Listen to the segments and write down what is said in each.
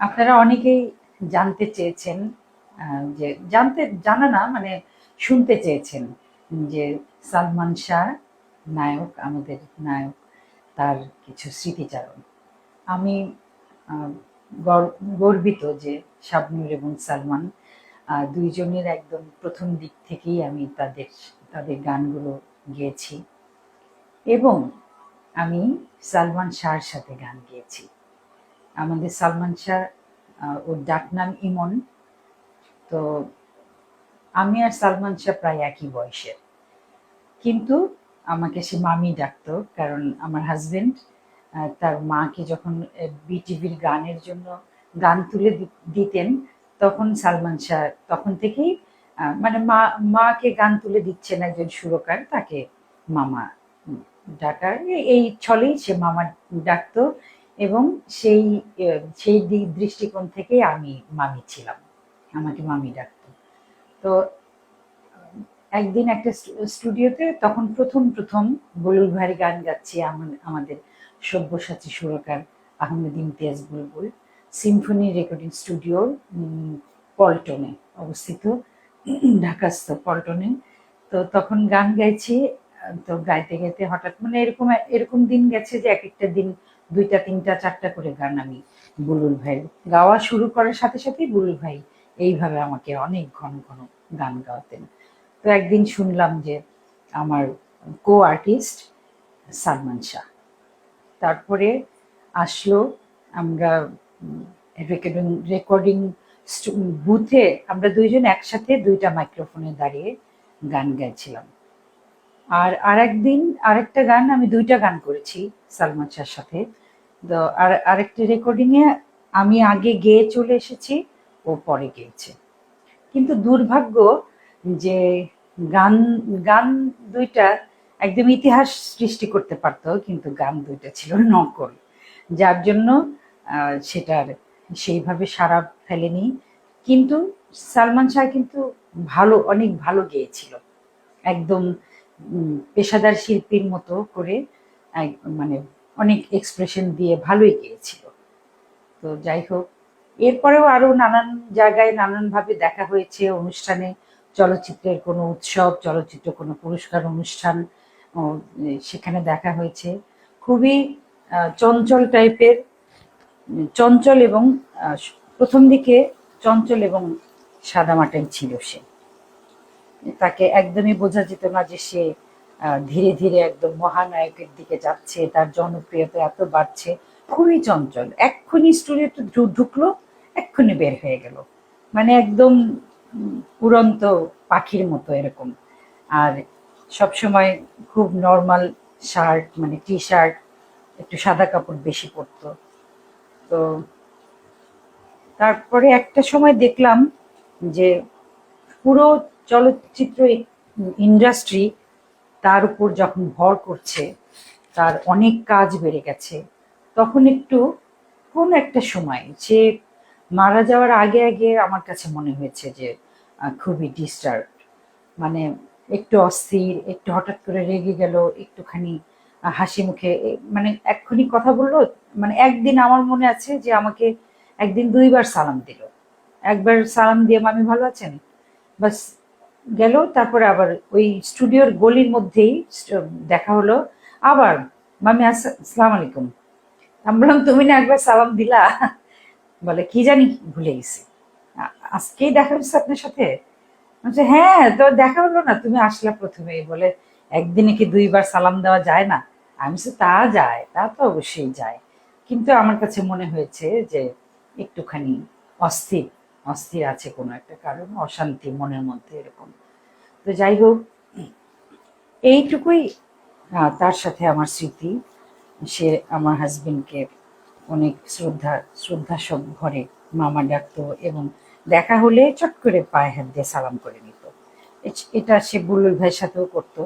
আপনারা অনেকেই জানতে চেয়েছেন যে জানতে, জানা না মানে শুনতে চেয়েছেন যে সালমান শাহ নায়ক, আমাদের নায়ক, তার কিছু স্মৃতিচারণ। আমি গর্বিত যে শাবনুর এবং সালমান দুইজনের একদম প্রথম দিক থেকেই আমি তাদের তাদের গানগুলো গেয়েছি এবং আমি সালমান শাহর সাথে গান গেয়েছি। আমাদের সালমান শাহ ওর ডাকনাম ইমন। তো আমি আর সালমান শাহ প্রায় একই বয়সের। কিন্তু আমাকে সে মামি ডাকতো, কারণ আমার হাজবেন্ড তার মাকে যখন বিটিভির গানের জন্য গান তুলে দিতেন, তখন সালমান শাহ তখন থেকেই মানে মা, মাকে গান তুলে দিচ্ছেন একজন সুরকার, তাকে মামা ডাকার। এই ছলেই সে মামা ডাকতো। এবং সেই সেই দিক দৃষ্টিকোণ থেকে আমি মামি ছিলাম, আমাকে মামি ডাকতো। তো, একদিন একটা স্টুডিওতে তখন প্রথম প্রথম বুলুল ভাই গান গাচ্ছি আম- আমাদের সব্যসাচী সুরকার Ahmed Imtiaz Bulbul, symphony recording studio পল্টনে অবস্থিত, ঢাকাস্থ পল্টনে। তো তখন গান গাইছি, তো গাইতে গাইতে হঠাৎ মানে এরকম এরকম দিন গেছে যে এক একটা দিন দুইটা, তিনটা, চারটা করে গান আমি বুলুল ভাইয়ের গাওয়া শুরু করার সাথে সাথেই বুলুল ভাই এইভাবে আমাকে অনেক ঘন ঘন গান গাওয়াতেন। তো একদিন শুনলাম যে আমার কো আর্টিস্ট সালমান শাহ। তারপরে আসলো আমরা রেকর্ডিং রেকর্ডিং বুথে আমরা দুইজন একসাথে দুইটা মাইক্রোফোনে দাঁড়িয়ে গান গাইছিলাম। আর আরেকদিন, আরেকটা গান, আমি দুইটা গান করেছি সালমান শাহর সাথে। তো আর আরেকটা রেকর্ডিংয়ে আমি আগে গেয়ে চলে এসেছি, ও পরে গেয়েছে। কিন্তু দুর্ভাগ্য যে গান গান দুইটা একদম ইতিহাস সৃষ্টি করতে পারতো, কিন্তু গান দুইটা ছিল নকল। যার জন্য সেটার সেইভাবে সারা ফেলেনি। কিন্তু সালমান শাহ কিন্তু ভালো, অনেক ভালো গেয়েছিল। একদম পেশাদার শিল্পীর মতো করে মানে অনেক এক্সপ্রেশন দিয়ে ভালোই গিয়েছিল। তো যাই হোক, এরপরেও আরও নানান জায়গায় নানানভাবে দেখা হয়েছে অনুষ্ঠানে। চলচ্চিত্রের কোনো উৎসব, চলচ্চিত্র কোনো পুরস্কার অনুষ্ঠান সেখানে দেখা হয়েছে। খুবই চঞ্চল টাইপের, চঞ্চল এবং প্রথম দিকে চঞ্চল এবং সাদামাটাই ছিল সে। তাকে একদমই বোঝা যেত না যে সে ধীরে ধীরে একদম মহানায়কের দিকে যাচ্ছে, তার জনপ্রিয়তা এত বাড়ছে, খুবই চঞ্চল। এক্ষুনি স্টুডিওতে ঢুকলো, এক্ষুনি বের হয়ে গেল। মানে একদম উড়ন্ত পাখির মতো এরকম। আর সবসময় খুব নর্মাল শার্ট মানে টি শার্ট একটু সাদা কাপড় বেশি পরতো। তো তারপরে একটা সময় দেখলাম যে পুরো চলচ্চিত্র ইন্ডাস্ট্রি তার উপর যখন ভর করছে, তার অনেক কাজ বেড়ে গেছে, তখন একটু কোন একটা সময় সে মারা যাওয়ার আগে আগে আমার কাছে মনে হয়েছে যে খুবই ডিস্টার্ব মানে একটু অস্থির, একটু হঠাৎ করে রেগে গেল, একটুখানি হাসি মুখে মানে এক্ষুনি কথা বলল মানে একদিন আমার মনে আছে যে আমাকে একদিন দুইবার সালাম দিল। একবার সালাম দিয়ে, মামি ভালো আছেন? বাস গেল তারপরে আবার ওই স্টুডিওর গলির মধ্যেই দেখা হলো। আবার মামি আসসালাম আলাইকুম। আমি বললাম তুমি না একবার সালাম দিলা? বলে কি জানি ভুলে গেছি। আজকেই দেখা হচ্ছে আপনার সাথে? বলছে হ্যাঁ তো দেখা হলো না তুমি আসলা প্রথমে। বলে একদিনে কি দুইবার সালাম দেওয়া যায় না? আমি বলছি, তা যায় তা তো অবশ্যই যায়। কিন্তু আমার কাছে মনে হয়েছে যে একটুখানি অস্থির। অস্থির আছে কোনো একটা কারণ, অশান্তি মনের মধ্যে এরকম। তো যাই হোক, এইটুকুই তার সাথে আমার স্মৃতি। সে আমার হাজবেন্ডকে অনেক শ্রদ্ধা শ্রদ্ধা সব ঘরে মামা ডাকতো এবং দেখা হলে চট করে পায়ে হাত দিয়ে সালাম করে নিত। এটা সে বুলুল ভাইয়ের সাথেও করতো।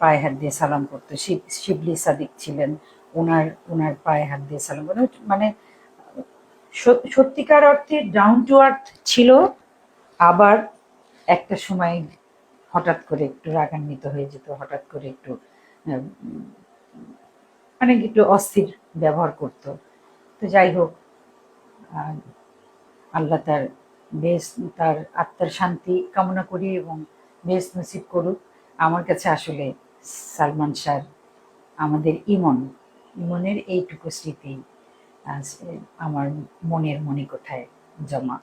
পায়ে হাত দিয়ে সালাম করতো। শিবলি সাদিক ছিলেন। ওনার ওনার পায়ে হাত দিয়ে সালাম মানে সত্যিকার অর্থে ডাউন টু আর্থ ছিল আবার একটা সময় হঠাৎ করে একটু রাগান্বিত হয়ে যেত হঠাৎ করে একটু উম, মানে একটু অস্থির ব্যবহার করতো। তো যাই হোক আল্লাহ তার বেশ তার আত্মার শান্তি কামনা করি এবং বেশ নসিব করুক। আমার কাছে আসলে সালমান শাহ আমাদের ইমন ইমনের এইটুকু স্মৃতি আজ আমার মনের মনে কোঠায় জমা।